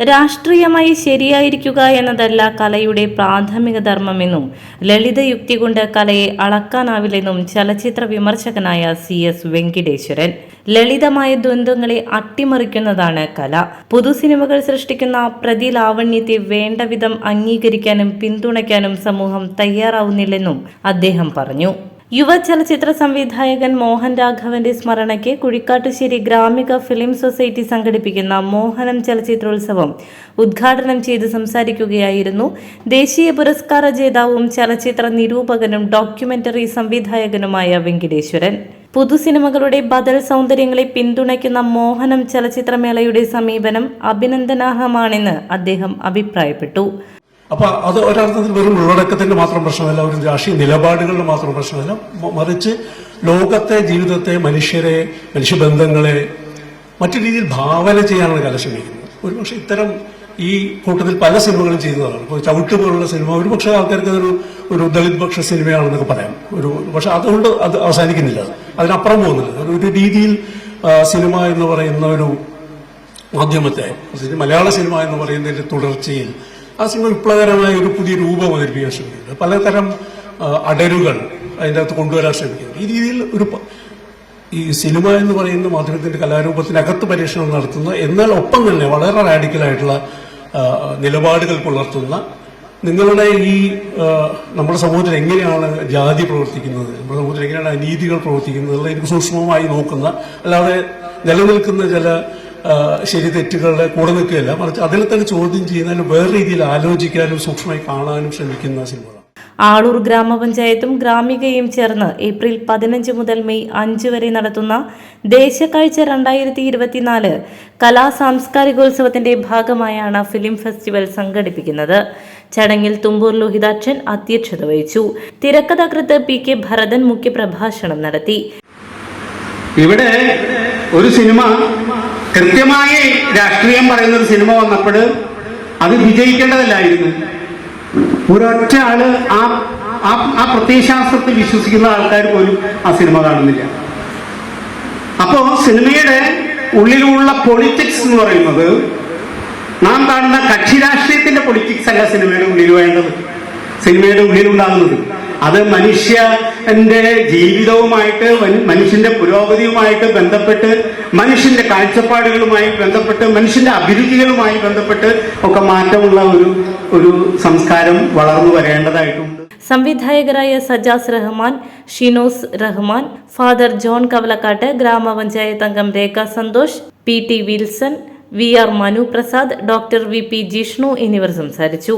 രാഷ്ട്രീയമായി ശരിയായിരിക്കുക എന്നതല്ല കലയുടെ പ്രാഥമിക ധർമ്മമെന്നും ലളിത യുക്തി കൊണ്ട് കലയെ അളക്കാനാവില്ലെന്നും ചലച്ചിത്ര വിമർശകനായ സി എസ് വെങ്കിടേശ്വരൻ. ലളിതമായ ദ്വന്ദ്ങ്ങളെ അട്ടിമറിക്കുന്നതാണ് കല. പുതു സിനിമകൾ സൃഷ്ടിക്കുന്ന പ്രതിലാവണ്യത്തെ വേണ്ടവിധം അംഗീകരിക്കാനും പിന്തുണയ്ക്കാനും സമൂഹം തയ്യാറാവുന്നില്ലെന്നും അദ്ദേഹം പറഞ്ഞു. യുവ ചലച്ചിത്ര സംവിധായകൻ മോഹൻ രാഘവന്റെ സ്മരണയ്ക്ക് കുഴിക്കാട്ടുശ്ശേരി ഗ്രാമിക ഫിലിം സൊസൈറ്റി സംഘടിപ്പിക്കുന്ന മോഹനം ചലച്ചിത്രോത്സവം ഉദ്ഘാടനം ചെയ്ത് സംസാരിക്കുകയായിരുന്നു. ദേശീയ പുരസ്കാര ജേതാവും ചലച്ചിത്ര നിരൂപകനും ഡോക്യുമെന്ററി സംവിധായകനുമായ വെങ്കിടേശ്വരൻ. പുതുസിനിമകളുടെ ബദൽ സൗന്ദര്യങ്ങളെ പിന്തുണയ്ക്കുന്ന മോഹനം ചലച്ചിത്രമേളയുടെ സമീപനം അഭിനന്ദനാർഹമാണെന്ന് അദ്ദേഹം അഭിപ്രായപ്പെട്ടു. അപ്പൊ അത് ഒരർത്ഥത്തിൽ വെറും ഉള്ളടക്കത്തിന്റെ മാത്രം പ്രശ്നമല്ല ഒരു രാഷ്ട്രീയ നിലപാടുകളുടെ മാത്രം പ്രശ്നമല്ല. മറിച്ച് ലോകത്തെ ജീവിതത്തെ മനുഷ്യരെ മനുഷ്യബന്ധങ്ങളെ മറ്റു രീതിയിൽ ഭാവന ചെയ്യാനാണ് കല ശ്രമിക്കുന്നത് ഒരുപക്ഷെ ഇത്തരം ഈ കൂട്ടത്തിൽ പല സിനിമകളും ചെയ്യുന്നതാണ് ഇപ്പോൾ ചവിട്ട് പോലുള്ള സിനിമ ഒരുപക്ഷെ ആൾക്കാർക്ക് അതൊരു ഒരു ദളിത് പക്ഷ സിനിമയാണെന്നൊക്കെ പറയാം. ഒരു പക്ഷെ അതുകൊണ്ട് അത് അവസാനിക്കുന്നില്ല. അതിനപ്പുറം പോകുന്നില്ല. ഒരു രീതിയിൽ സിനിമ എന്ന് പറയുന്ന ഒരു മാധ്യമത്തെ മലയാള സിനിമ എന്ന് പറയുന്നതിന്റെ തുടർച്ചയിൽ ആ സിനിമ വിപ്ലവകരമായ ഒരു പുതിയ രൂപം അവതരിപ്പിക്കാൻ ശ്രമിക്കുന്നത്. പലതരം അടരുകൾ അതിന്റെ അകത്ത് കൊണ്ടുവരാൻ ശ്രമിക്കുന്നത്. ഈ രീതിയിൽ ഒരു ഈ സിനിമ എന്ന് പറയുന്ന മാധ്യമത്തിന്റെ കലാരൂപത്തിനകത്ത് പരീക്ഷണം നടത്തുന്ന എന്നാൽ ഒപ്പം തന്നെ വളരെ റാഡിക്കലായിട്ടുള്ള നിലപാടുകൾ പുലർത്തുന്ന നിങ്ങളുടെ ഈ നമ്മുടെ സമൂഹത്തിൽ എങ്ങനെയാണ് ജാതി പ്രവർത്തിക്കുന്നത് നമ്മുടെ സമൂഹത്തിൽ എങ്ങനെയാണ് അനീതികൾ പ്രവർത്തിക്കുന്നത് എനിക്ക് സൂക്ഷ്മമായി നോക്കുന്ന അല്ലാതെ നിലനിൽക്കുന്ന ചില ശരി തെറ്റുകളുടെ കൂടെ നിൽക്കുകയല്ല മറിച്ച് അതിൽ തന്നെ ചോദ്യം ചെയ്യുന്നതിന് വേറെ രീതിയിൽ ആലോചിക്കാനും സൂക്ഷ്മമായി കാണാനും ശ്രമിക്കുന്ന സിനിമകളാണ്. ആളൂർ ഗ്രാമപഞ്ചായത്തും ഗ്രാമികയും ചേർന്ന് ഏപ്രിൽ പതിനഞ്ച് മുതൽ മെയ് അഞ്ച് വരെ നടത്തുന്ന ദേശക്കാഴ്ച രണ്ടായിരത്തി ഇരുപത്തിനാല് കലാ സാംസ്കാരികോത്സവത്തിന്റെ ഭാഗമായാണ് ഫിലിം ഫെസ്റ്റിവൽ സംഘടിപ്പിക്കുന്നത്. ചടങ്ങിൽ തുമ്പൂർ ലോഹിതാക്ഷൻ അധ്യക്ഷത വഹിച്ചു. തിരക്കഥാകൃത്ത് പി കെ ഭരതൻ മുഖ്യപ്രഭാഷണം നടത്തി. ഇവിടെ ഒരു സിനിമ കൃത്യമായി രാഷ്ട്രീയം പറയുന്ന ഒരു സിനിമ വന്നപ്പോൾ അത് വിജയിക്കേണ്ടതല്ലായിരുന്നു. ഒരൊറ്റ ആൾ ആ ആ- പ്രത്യയശാസ്ത്രത്തിൽ വിശ്വസിക്കുന്ന ആൾക്കാർ പോലും ആ സിനിമ കാണുന്നില്ല. അപ്പോ സിനിമയുടെ ഉള്ളിലുള്ള പൊളിറ്റിക്സ് എന്ന് പറയുന്നത് നാം കാണുന്ന കക്ഷി രാഷ്ട്രീയത്തിന്റെ പൊളിറ്റിക്സ് അല്ല സിനിമയുടെ ഉള്ളിൽ വേണ്ടത്. സിനിമയുടെ ഉള്ളിലുണ്ടാകുന്നത്. അത് മനുഷ്യന്റെ ജീവിതവുമായിട്ട് മനുഷ്യന്റെ പുരോഗതിയുമായിട്ട് ബന്ധപ്പെട്ട് മനുഷ്യന്റെ കാഴ്ചപ്പാടുകളുമായി ബന്ധപ്പെട്ട് മനുഷ്യന്റെ അഭിരുചികളുമായി ബന്ധപ്പെട്ട് ഒക്കെ മാറ്റമുള്ള ഒരു ഒരു സംസ്കാരം വളർന്നു വരേണ്ടതായിട്ടുണ്ട്. സംവിധായകരായ സജാസ് റഹ്മാൻ ഷിനോസ് റഹ്മാൻ ഫാദർ ജോൺ കവലക്കാട്ട് ഗ്രാമപഞ്ചായത്ത് അംഗം Rekha Santhosh P T Wilson V R Manu Prasad doctor V P Jishnu എന്നിവർ സംസാരിച്ചു.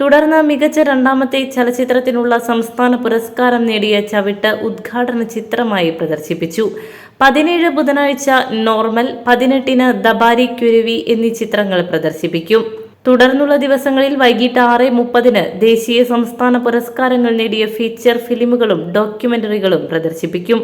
തുടർന്ന് മികച്ച രണ്ടാമത്തെ ചലച്ചിത്രത്തിനുള്ള സംസ്ഥാന പുരസ്കാരം നേടിയ ചവിട്ട് ഉദ്ഘാടന ചിത്രമായി പ്രദർശിപ്പിച്ചു. പതിനേഴ് ബുധനാഴ്ച നോർമൽ പതിനെട്ടിന് ദബാരി കുരുവി എന്നീ ചിത്രങ്ങൾ പ്രദർശിപ്പിക്കും. തുടർന്നുള്ള ദിവസങ്ങളിൽ വൈകിട്ട് ആറ് മുപ്പതിന് ദേശീയ സംസ്ഥാന പുരസ്കാരങ്ങൾ നേടിയ ഫീച്ചർ ഫിലിമുകളും ഡോക്യുമെന്ററികളും പ്രദർശിപ്പിക്കും.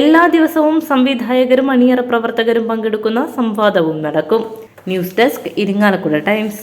എല്ലാ ദിവസവും സംവിധായകരും അണിയറ പ്രവർത്തകരും പങ്കെടുക്കുന്ന സംവാദവും നടക്കും. News desk Irinjalakuda times.